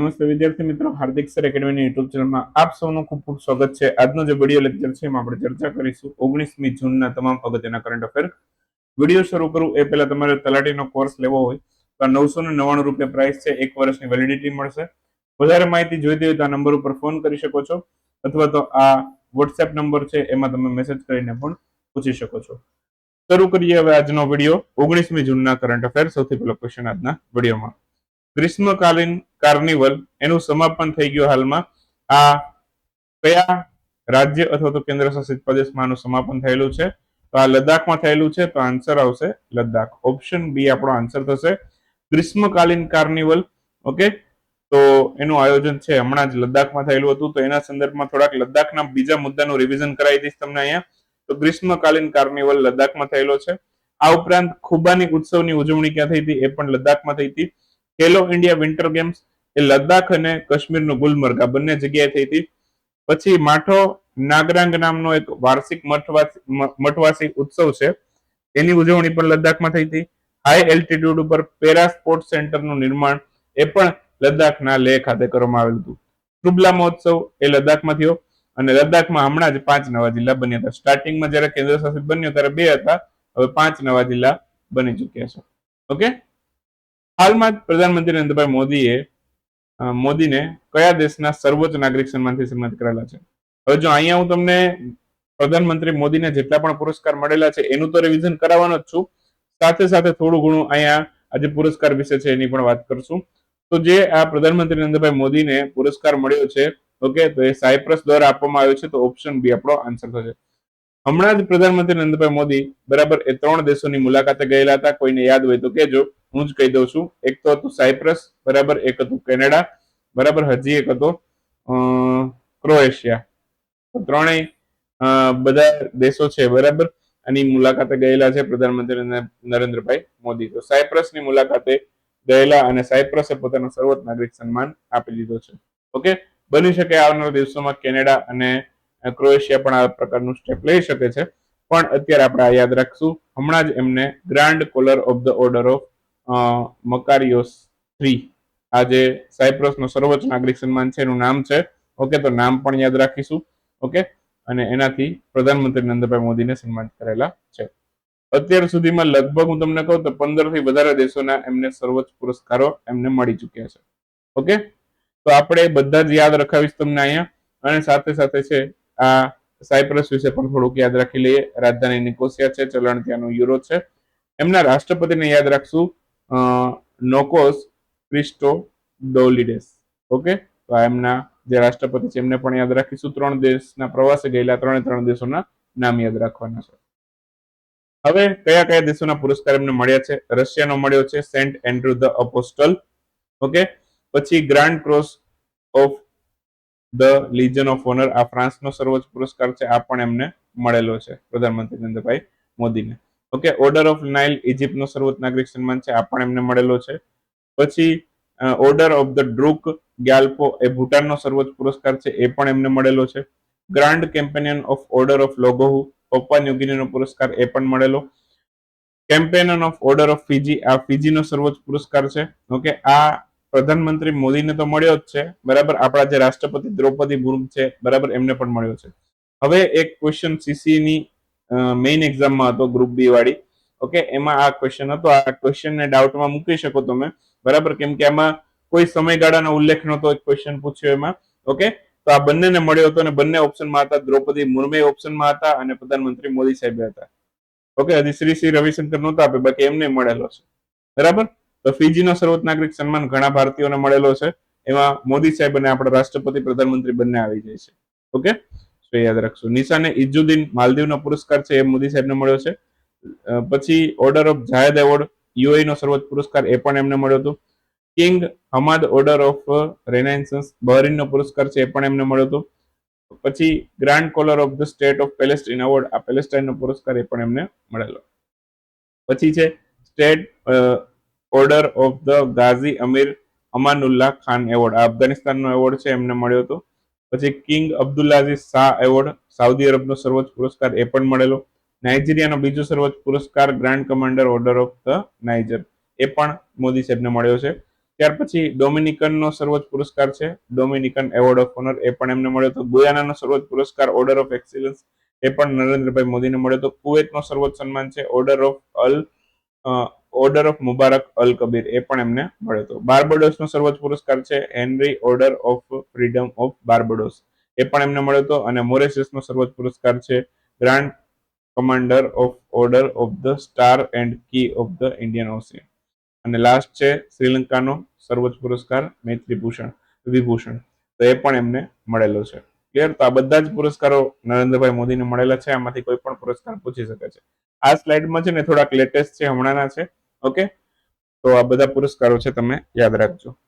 નમસ્તે વિદ્યાર્થી મિત્રો, હાર્દિક સર એકેડમીની યુટ્યુબ ચેનલમાં આપ સૌનું ખૂબ ખૂબ સ્વાગત છે. આજનો જે વીડિયો લેક્ચર છે એમાં આપણે ચર્ચા કરીશું ઓગણીસમી જૂનના તમામ અગત્યના કરંટ અફેર વીડિયો શરૂ કરું એ પહેલા તમારે તલાટીનો કોર્સ લેવો હોય તો નવસો ને નવ્વાણું રૂપિયા પ્રાઇસ છે, એક વર્ષની વેલિડિટી મળશે. વધારે માહિતી જોઈતી હોય તો આ નંબર ઉપર ફોન કરી શકો છો અથવા તો આ વોટ્સએપ નંબર છે એમાં તમે મેસેજ કરીને પણ પૂછી શકો છો. શરૂ કરીએ હવે આજનો વીડિયો ઓગણીસમી જૂનના કરંટ અફેર સૌથી પહેલો ક્વેશ્ચન આજના વિડીયોમાં ગ્રીષ્મકાલીન કાર્નિવલ એનું સમાપન થઈ ગયું હાલમાં. આ કયા રાજ્ય અથવા તો કેન્દ્ર શાસિત પ્રદેશમાં આનું સમાપન થયેલું છે? તો આ લદ્દાખમાં થયેલું છે, તો આન્સર આવશે લદ્દાખ. ઓપ્શન બી આપણો આન્સર થશે ગ્રીષ્મકાલીન કાર્નિવલ. ઓકે? તો એનું આયોજન છે, હમણાં જ લદ્દાખમાં થયેલું હતું, તો એના સંદર્ભમાં થોડાક લદ્દાખના બીજા મુદ્દાનું રિવિઝન કરાવી દઈશ તમને અહીંયા. તો ગ્રીષ્મકાલીન કાર્નિવલ લદ્દાખમાં થયેલો છે. આ ઉપરાંત ખુબાની ઉત્સવની ઉજવણી ક્યાં થઈ હતી? એ પણ લદ્દાખમાં થઈ હતી. ખેલો ઇન્ડિયા વિન્ટર ગેમ્સ એ લદ્દાખ અને કાશ્મીરનું ગુલમર્ગ. આ બંને જગ્યાએ થઈ હતી. પછી માઠો નાગરાંગ નામનો એક વાર્ષિક મઠવાસી ઉત્સવ છે. તેની ઉજવણી પણ લદ્દાખમાં થઈ હતી. હાઈ એલ્ટિટ્યુડ ઉપર પેરા સ્પોર્ટ સેન્ટરનું નિર્માણ એ પણ લદ્દાખના લેહ ખાતે કરવામાં આવેલું હતું. ટુબલા મહોત્સવ એ લદ્દાખમાં થયો અને લદ્દાખમાં હમણાં જ પાંચ નવા જિલ્લા બન્યા હતા. સ્ટાર્ટિંગમાં જ્યારે કેન્દ્ર શાસિત બન્યો ત્યારે બે હતા. હવે પાંચ નવા જિલ્લા બની ચુક્યા છે. ઓકે હાલમાં જ પ્રધાનમંત્રી નરેન્દ્રભાઈ મોદીએ મોદીને કયા દેશના સર્વોચ્ચ નાગરિક સન્માનથી સન્માનિત કરેલા છે? હવે જો અહીંયા હું તમને પ્રધાનમંત્રી મોદીને જેટલા પણ પુરસ્કાર મળેલા છે, એનું તો રિવિઝન કરાવવાનો જ છું. સાથે સાથે થોડું ઘણું અહીંયા આજે પુરસ્કાર વિશે છે એની પણ વાત કરશું. તો જે આ પ્રધાનમંત્રી નરેન્દ્રભાઈ મોદીને પુરસ્કાર મળ્યો છે, ઓકે, તો એ સાયપ્રસ દ્વારા આપવામાં આવ્યો છે, તો ઓપ્શન બી આપણો આન્સર થશે. હમણાં જ પ્રધાનમંત્રી નરેન્દ્રભાઈ મોદી બરાબર એ ત્રણ દેશોની મુલાકાતે ગયેલા હતા, કોઈને યાદ હોય તો કેજો હું જ કહી દઉં છું. એક તો હતું સાયપ્રસ, બરાબર. એક હતું કેનેડા, બરાબર. હજી એક હતો ક્રોએશિયા. ત્રણેય બધા દેશો છે, બરાબર. આની મુલાકાતે ગયેલા છે પ્રધાનમંત્રી નરેન્દ્રભાઈ મોદી. તો સાયપ્રસની મુલાકાતે ગયેલા અને સાયપ્રસે પોતાનો સર્વોચ્ચ નાગરિક સન્માન આપી દીધો છે. ઓકે? બની શકે આવનારા દિવસોમાં કેનેડા અને ક્રોએશિયા પણ આ પ્રકારનું સ્ટેપ લઈ શકે છે. પણ અત્યારે આપણે યાદ રાખશું. હમણાં જ એમને grand collar of the order of Makarios three આ જે સાયપ્રસનો સર્વોચ્ચ નાગરિક સન્માન છે, એનું નામ છે. ઓકે, તો નામ પણ યાદ રાખીશું. ઓકે? અને એનાથી પ્રધાનમંત્રી નરેન્દ્રભાઈ મોદીને સન્માનિત કરેલા છે. અત્યાર સુધીમાં લગભગ હું તમને કહું તો પંદરથી વધારે દેશોના એમને સર્વોચ્ચ પુરસ્કારો એમને મળી ચુક્યા છે. ઓકે? તો આપણે બધા જ યાદ રખાવીશ તમને અહીંયા. અને સાથે સાથે છે, આ સાયપ્રસ વિશે પણ થોડુંક યાદ રાખી લઈએ. રાજધાની નિકોસિયા છે, ચલણ ત્યાંનું યુરો છે. એમના રાષ્ટ્રપતિને યાદ રાખશું. Nikos Christodoulides okay? તો એમના જે રાષ્ટ્રપતિ છે, એમને પણ યાદ રાખીશું. ત્રણ દેશના પ્રવાસે ગયેલા ત્રણે ત્રણ દેશોના નામ યાદ રાખવાના છે. હવે કયા કયા દેશોના પુરસ્કાર એમને મળ્યા છે? રશિયાનો મળ્યો છે, Saint Andrew the Apostle. Okay? પછી grand cross of the legion of honour, આ ફ્રાન્સનો સર્વોચ્ચ પુરસ્કાર છે, આ પણ એમને મળેલો છે, પ્રધાનમંત્રી નરેન્દ્રભાઈ મોદીને. ઓકે ઓર્ડર ઓફ નાઇલ ઇજિપ્તનો સર્વોચ્ચ નાગરિક સન્માન છે, આ પણ એમને મળેલો છે. પછી order of the Druk Gyalpo એ ભૂટાનનો સર્વોચ્ચ પુરસ્કાર છે, એ પણ એમને મળેલો છે. Grand companion of order of Logohu Papua ન્યુગિનીનો પુરસ્કાર, એ પણ મળેલો. Companion of order of Fiji આ ફિજીનો સર્વોચ્ચ પુરસ્કાર છે. ઓકે, આ પ્રધાનમંત્રી મોદીને તો મળ્યો જ છે, બરાબર? આપણા જે રાષ્ટ્રપતિ દ્રૌપદી મુર્મુ છે, બરાબર? એમને પણ મળ્યો છે. હવે એક ક્વેશ્ચન સીસી ની મેઇન એક્ઝામમાં હતો ગ્રુપ બી વાળી. ઓકે એમાં આ ક્વેશ્ચન હતો. આ ક્વેશ્ચનને ડાઉટમાં મૂકી શકો તમે. બરાબર? કેમ કે આમાં કોઈ સમયગાળાનો ઉલ્લેખ નહોતો ક્વેશ્ચન પૂછ્યો એમાં. ઓકે તો આ બંનેને મળ્યો હતો અને બંને ઓપ્શનમાં હતા. દ્રૌપદી મુર્મે ઓપ્શનમાં હતા અને પ્રધાનમંત્રી મોદી સાહેબ હતા. ઓકે હજી શ્રી શ્રી રવિશંકર નહોતા આપે બાકી એમને મળેલો છે. બરાબર? તો ફીજીનો સર્વોચ્ચ નાગરિક સન્માન ઘણા ભારતીયોને મળેલો છે. એમાં મોદી સાહેબ અને આપણા રાષ્ટ્રપતિ પ્રધાનમંત્રી બંને આવી જાય છે. ઓકે તો યાદ રાખશો. નિશાને ઇજુદ્દીન માલદીવનો પુરસ્કાર છે એ મોદી સાહેબને મળ્યો છે. પછી order of Zayed award UAE નો સર્વોચ્ચ પુરસ્કાર એ પણ એમને મળ્યો હતો. King Hamad order of renaissance બહરીનનો પુરસ્કાર છે એ પણ એમને મળ્યો હતો. પછી grand collar of the State of Palestine award આ પેલેસ્ટાઇનનો પુરસ્કાર એ પણ એમને મળેલો. પછી છે state order of the Ghazi Amir Amanullah Khan award આ અફઘાનિસ્તાનનો એવોર્ડ છે એમને મળ્યો હતો. પછી King Abdulaziz sash award, Saudi અરબનો સર્વોચ્ચ પુરસ્કાર એ પણ મળેલો. નાઇજીરિયાનો બીજો સર્વોચ્ચ પુરસ્કાર grand commander order of the Niger. એ પણ મોદી સાહેબને મળ્યો છે. ત્યાર પછી ડોમિનિકનનો સર્વોચ્ચ પુરસ્કાર છે. ડોમિનિકન એવોર્ડ ઓફ ઓનર એ પણ એમને મળ્યો હતો. ગુયાનાનો સર્વોચ્ચ પુરસ્કાર ઓર્ડર ઓફ એક્સિલન્સ એ પણ નરેન્દ્રભાઈ મોદીને મળ્યો હતો. કુવેતનો સર્વોચ્ચ સન્માન છે. Order of Al order of Mubarak Al Kabeer એ પણ એમને મળ્યો હતો. બાર્બડોસનો સર્વોચ્ચ પુરસ્કાર છે honorary order of freedom of Barbados એ પણ એમને મળ્યો હતો. અને મોરેશિયસનો સર્વોચ્ચ પુરસ્કાર છે grand commander of order of the star and key of the Indian Ocean અને લાસ્ટ છે શ્રીલંકાનો સર્વોચ્ચ પુરસ્કાર, મૈત્રીભૂષણ, વિભૂષણ. તો એ પણ એમને મળેલો છે. ક્લિયર તો આ બધા જ પુરસ્કારો નરેન્દ્રભાઈ મોદીને મળેલા છે. આમાંથી કોઈ પણ પુરસ્કાર પૂછી શકે છે. આ સ્લાઇડમાં છે ને થોડાક લેટેસ્ટ છે, હમણાંના છે. ઓકે તો આ બધા પુરસ્કારો છે તમે યાદ રાખજો.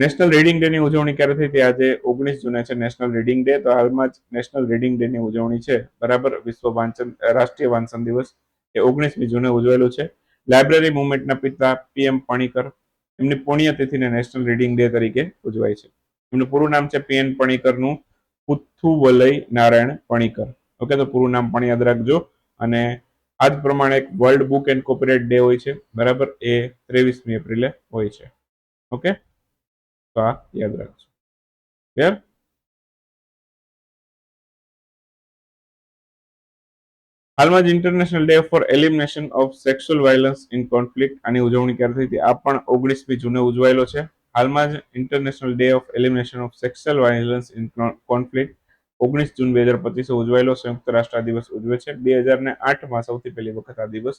નેશનલ રીડિંગ ડે ની ઉજવણી ક્યારે થઈ હતી? આજે ઓગણીસ જૂને છે નેશનલ રીડિંગ ડે તો હાલમાં જ નેશનલ રીડિંગ ડે ની ઉજવણી છે. બરાબર? વિશ્વ વાંચન, રાષ્ટ્રીય વાંચન દિવસ. એ ઓગણીસમી જૂને ઉજવેલું છે. લાઇબ્રેરી મુવમેન્ટના પિતા પીએમ પણીકર એમની પુણ્યતિથિને નેશનલ રીડિંગ ડે તરીકે ઉજવાય છે. એમનું પૂરું નામ છે પીએન પણીકરનું પુથુવલય નારાયણ પણીકર. ઓકે, તો પૂરું નામ પણ યાદ રાખજો. અને આ જ પ્રમાણે એક world book and copyright day હોય છે, બરાબર? એ ત્રેવીસમી એપ્રિલે હોય છે. ઓકે? તો આ યાદ રાખજો. ક્લિયર હાલમાં જ international day for elimination of sexual violence in conflict આની ઉજવણી ક્યારે થઈ હતી? આ પણ ઓગણીસમી જૂને ઉજવાયેલો છે. હાલમાં જ international day of elimination of sexual violence in conflict ઓગણીસ જૂન બે હજાર પચીસે ઉજવાયેલો સંયુક્ત રાષ્ટ્ર આ દિવસ ઉજવે છે. બે હજાર ને આઠમાં સૌથી પહેલી વખત આ દિવસ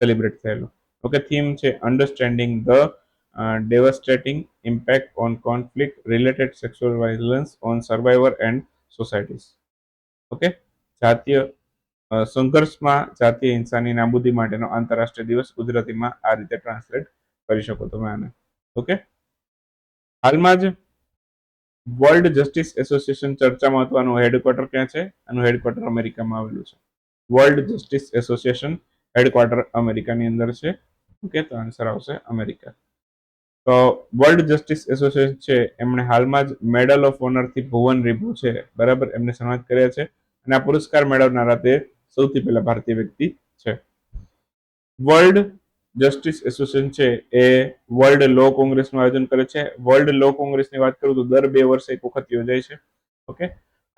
સેલિબ્રેટ થયેલો. ઓકે થીમ છે understanding the devastating impact on conflict related sexual violence on survivor and societies okay જાતીય સંઘર્ષમાં જાતીય હિંસાની નાબૂદી માટેનો આંતરરાષ્ટ્રીય દિવસ ગુજરાતીમાં આ રીતે ટ્રાન્સલેટ કરી શકો તમે આને. ઓકે હાલમાં જ વર્લ્ડ જસ્ટિસ એસોસિએશન ચર્ચામાં હતું આનું હેડક્વાર્ટર ક્યાં છે? આનું હેડક્વાર્ટર અમેરિકામાં આવેલું છે. વર્લ્ડ જસ્ટિસ એસોસિએશન હેડક્વાર્ટર અમેરિકાની અંદર છે. ઓકે, તો આન્સર આવશે અમેરિકા. તો વર્લ્ડ જસ્ટિસ એસોસિએશન છે, એમણે હાલમાં જ મેડલ ઓફ ઓનરથી ભુવન રીભુ છે. બરાબર, એમને સન્માનિત કર્યા છે. અને આ પુરસ્કાર મેળવનારા તે સૌથી પહેલા ભારતીય વ્યક્તિ છે. વર્લ્ડ જસ્ટિસ એસોસિએશન છે, એ વર્લ્ડ લો કોંગ્રેસનું આયોજન કરે છે. વર્લ્ડ લો કોંગ્રેસની વાત કરું તો દર બે વર્ષે એક વખત યોજાય છે. ઓકે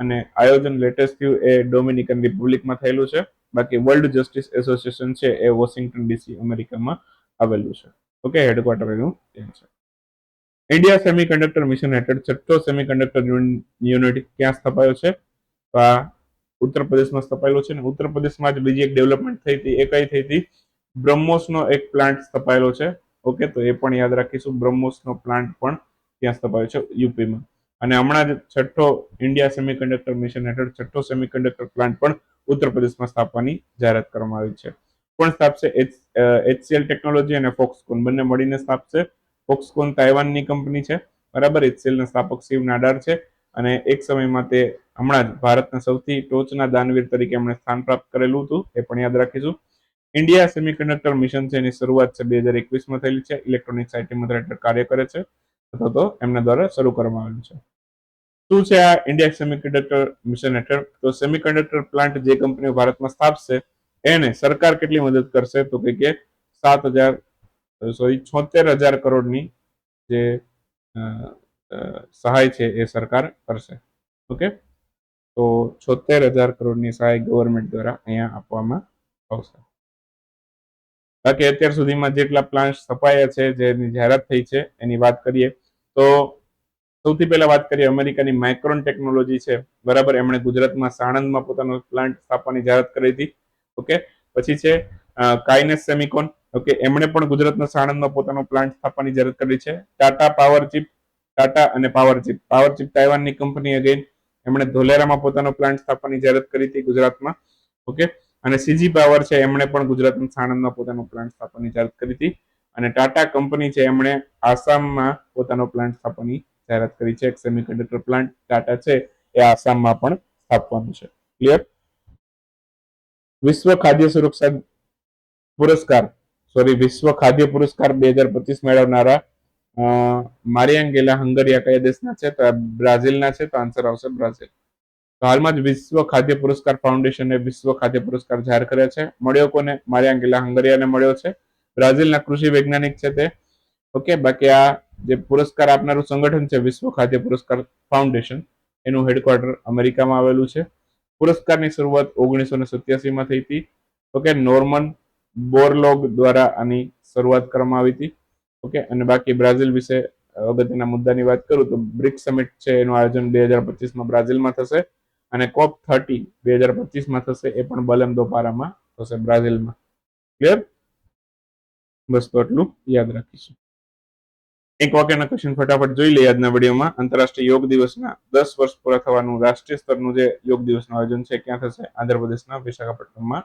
અને આયોજન લેટેસ્ટ થયું એ ડોમિનિકન રિપબ્લિકમાં થયેલું છે. બાકી વર્લ્ડ જસ્ટિસ એસોસિએશન છે એ વોશિંગ્ટન ડીસી અમેરિકામાં આવેલું છે. ઓકે હેડક્વાર્ટર એનું ત્યાં છે. ઇન્ડિયા સેમિકન્ડક્ટર મિશન હેઠળ છઠ્ઠો સેમિકન્ડક્ટર યુનિટ ક્યાં સ્થપાયો છે? આ ઉત્તર પ્રદેશમાં સ્થપાયેલો છે અને ઉત્તર પ્રદેશમાં જ બીજી એક ડેવલપમેન્ટ થઈ હતી, એ કઈ થઈ હતી? બ્રહ્મોસનો એક પ્લાન્ટ સ્થપાયેલો છે. ઓકે તો એ પણ યાદ રાખીશું. બ્રહ્મોસનો પ્લાન્ટ પણ ત્યાં સ્થપાયો છે યુપીમાં. અને હમણાં જ છઠ્ઠો ઇન્ડિયા સેમિકન્ડક્ટર મિશન હેઠળ છઠ્ઠો સેમિકન્ડક્ટર પ્લાન્ટ પણ ઉત્તર પ્રદેશમાં સ્થાપવાની જાહેરાત કરવામાં આવી છે. કોણ સ્થાપશે? એચસીએલ ટેકનોલોજી અને ફોક્સકોન બંને મળીને સ્થાપશે. ફોક્સકોન તાઇવાનની કંપની છે. બરાબર? એચસીએલના સ્થાપક શિવ નાડાર છે. અને એક સમયમાં તે હમણાં જ ભારતના સૌથી ટોચના દાનવીર તરીકે એમણે સ્થાન પ્રાપ્ત કરેલું હતું. એ પણ યાદ રાખીશું. ઇન્ડિયા સેમિકન્ડક્ટર મિશન છે, એની શરૂઆત છે બે હજાર એકવીસમાં થયેલી છે. ઇલેક્ટ્રોનિક્સ આઈટી મંત્રાલય કાર્ય કરે છે. અથવા તો એમના દ્વારા શરૂ કરવામાં આવેલું છે. શું છે આ ઇન્ડિયા સેમિકન્ડક્ટર મિશન હેઠળ? તો સેમિકન્ડક્ટર પ્લાન્ટ જે કંપનીઓ ભારતમાં સ્થાપશે, એને સરકાર કેટલી મદદ કરશે? તો કે સાત હજાર, સોરી, છોતેર હજાર કરોડની જે સહાય છે એ સરકાર કરશે. ઓકે? તો છોતેર હજાર કરોડની સહાય ગવર્મેન્ટ દ્વારા અહીંયા આપવામાં આવશે. બાકી અત્યાર સુધીમાં જેટલા પ્લાન્ટ સ્થપાયા છે જેની જાહેરાત થઈ છે, એની વાત કરીએ, તો સૌથી પહેલા વાત કરીએ અમેરિકાની માઇક્રોન ટેકનોલોજી છે. બરાબર, એમણે ગુજરાતમાં સાણંદમાં પોતાનો પ્લાન્ટ સ્થાપવાની જાહેરાત કરી હતી. ઓકે, પછી છે કાઇનેસ સેમિકોન. ઓકે, એમણે પણ ગુજરાતના સાણંદમાં પોતાનો પ્લાન્ટ સ્થાપવાની જાહેરાત કરી છે. ટાટા પાવર ચીપ, ટાટા અને પાવર ચીપ. પાવર ચીપ તાઇવાનની કંપની અગેન એમણે ધોલેરામાં પોતાનો પ્લાન્ટ સ્થાપવાની જાહેરાત કરી હતી ગુજરાતમાં. ઓકે અને સીજી પાવર છે, એમણે પણ ગુજરાતના સાણંદમાં પોતાનો પ્લાન્ટ સ્થાપવાની જાહેરાત કરી હતી. અને ટાટા કંપની છે, એમણે આસામમાં પોતાનો પ્લાન્ટ સ્થાપવાની જાહેરાત કરી છે. એક સેમિકન્ડક્ટર પ્લાન્ટ ટાટા છે, એ આસામમાં પણ સ્થાપવાનું છે. ક્લિયર વિશ્વ ખાદ્ય સુરક્ષા પુરસ્કાર સોરી વિશ્વ ખાદ્ય પુરસ્કાર બે હજાર પચીસ મેળવનારા મારિયાંગેલા હંગરિયા કયા દેશના છે? તો બ્રાઝિલના છે, તો આન્સર આવશે બ્રાઝિલ. હાલમાં જ વિશ્વ ખાદ્ય પુરસ્કાર ફાઉન્ડેશને વિશ્વ ખાદ્ય પુરસ્કાર જાહેર કર્યા છે. મળ્યો કોને? મારિયાંગેલા હંગરિયાને મળ્યો છે. બ્રાઝિલના કૃષિ વૈજ્ઞાનિક છે તે. ઓકે, બાકી આ જે પુરસ્કાર આપનારું સંગઠન છે વિશ્વ ખાદ્ય પુરસ્કાર ફાઉન્ડેશન, એનું હેડક્વાર્ટર અમેરિકામાં આવેલું છે. પુરસ્કારની શરૂઆત ઓગણીસો ને સત્યાસીમાં થઈ હતી. ઓકે, નોર્મન બોરલોગ દ્વારા આની શરૂઆત કરવામાં આવી હતી. ઓકે, અને બાકી બ્રાઝિલ વિશે અગત્યના મુદ્દાની વાત કરું તો બ્રિક સમિટ છે, એનું આયોજન બે હજાર પચીસમાં બ્રાઝિલમાં થશે. અને કોપ થર્ટી બે હજાર પચીસમાં થશે, એ પણ બલમ દોપારામાં થશે બ્રાઝિલમાં. ક્લિયર બસ તો એટલું યાદ રાખીશું. એક વાક્યના ક્વેશ્ચન ફટાફટ જોઈ લઈએ આજના વિડીયોમાં. આંતરરાષ્ટ્રીય યોગ દિવસના દસ વર્ષ પૂરા થવાનું રાષ્ટ્રીય સ્તરનું જે યોગ દિવસનું આયોજન છે, ક્યાં થશે? આંધ્રપ્રદેશના વિશાખાપટ્ટનમમાં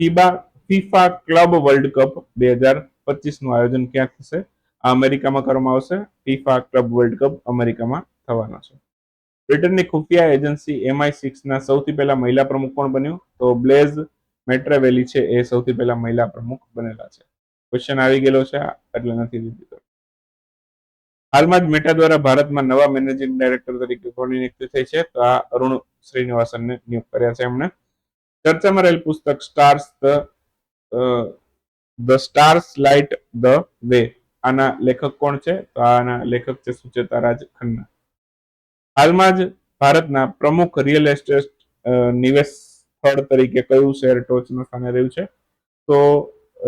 FIBA, FIFA club world cup બે હજાર પચીસનું આયોજન ક્યાં થશે? આ અમેરિકામાં કરવામાં આવશે. ફીફા ક્લબ વર્લ્ડ કપ અમેરિકામાં થવાનો છે. બ્રિટનની ખુફિયા એજન્સી એમઆઈ સિક્સના સૌથી પહેલા મહિલા પ્રમુખ કોણ બન્યું? તો બ્લેઝ મેટ્રેવેલી છે, એ સૌથી પહેલા મહિલા પ્રમુખ બનેલા છે. ક્વેશ્ચન આવી ગયેલો છે એટલે નથી દીધું. હાલમાં જ મેટા દ્વારા ભારતમાં નવા મેનેજિંગ ડાયરેક્ટર તરીકે કોની નિયુક્તિ થઈ છે? તો આ અરુણ શ્રીનિવાસનને નિયુક્ત કર્યા છે એમણે. ચર્ચામાં રહેલ પુસ્તક stars the the stars light the way આના લેખક કોણ છે? તો આના લેખક છે સુચેતા રાજ ખન્ના હાલમાં જ ભારતના પ્રમુખ રિયલ એસ્ટેટ નિવેશ સ્થળ તરીકે કયું શહેર ટોચના સ્થાને રહ્યું છે? તો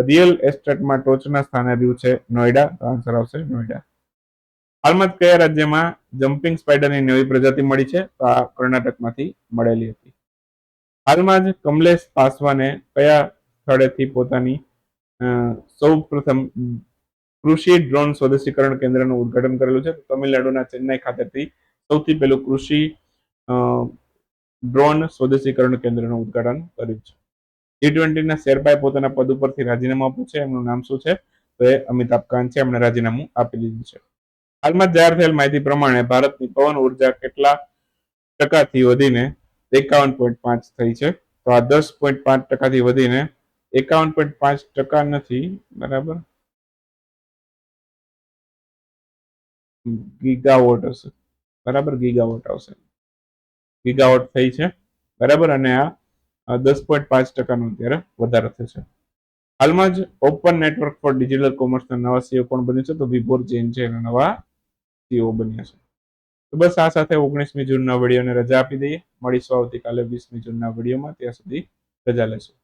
રિયલ એસ્ટેટમાં ટોચના સ્થાને રહ્યું છે નોઈડા આન્સર આવશે નોઈડા હાલમાં જ કયા રાજ્યમાં જમ્પિંગ સ્પાઈડરની નવી પ્રજાતિ મળી છે? તો આ કર્ણાટકમાંથી મળેલી હતી. હાલમાં જ કમલેશ પાસવાને કયા સ્થળેથી પોતાની સૌ પ્રથમ કૃષિ ડ્રોન સ્વદેશીકરણ કેન્દ્રનું ઉદ્ઘાટન કરેલું છે? તમિલનાડુના ચેન્નાઈ ખાતેથી સૌથી પહેલું કૃષિ ડ્રોન સ્વદેશીકરણ કેન્દ્રનું ઉદ્ઘાટન કર્યું છે. જી ટ્વેન્ટીના શેરપાએ પોતાના પદ ઉપરથી રાજીનામું આપ્યું છે, એમનું નામ શું છે? તો એ અમિતાભ કાંત છે, એમણે રાજીનામું આપી દીધું છે. હાલમાં જાહેર થયેલ માહિતી પ્રમાણે ભારતની પવન ઊર્જા કેટલા ટકાથી વધીને એકાવન પોઈન્ટ પાંચ થઈ છે? તો આ દસ પોઈન્ટ પાંચ ટકાથી વધીને એકાવન પોઈન્ટ પાંચ ટકા નથી, બરાબર? ગીગાવોટ હશે. બરાબર ગીગાવોટ આવશે. ગીગાવોટ થઈ છે. બરાબર? અને આ દસ પોઈન્ટ પાંચ ટકાનો અત્યારે વધારો થશે હાલમાં જ ઓપન નેટવર્ક ફોર ડિજિટલ કોમર્સના નવા સીઓ કોણ બન્યું છે? તો વિભોર જૈન છે એના નવા સીઓ બન્યા છે. તો બસ આ સાથે ઓગણીસમી જૂનના વિડીયોને રજા આપી દઈએ. મળીશું આવતીકાલે વીસમી જૂનના વિડીયોમાં. ત્યાં સુધી રજા લેશું.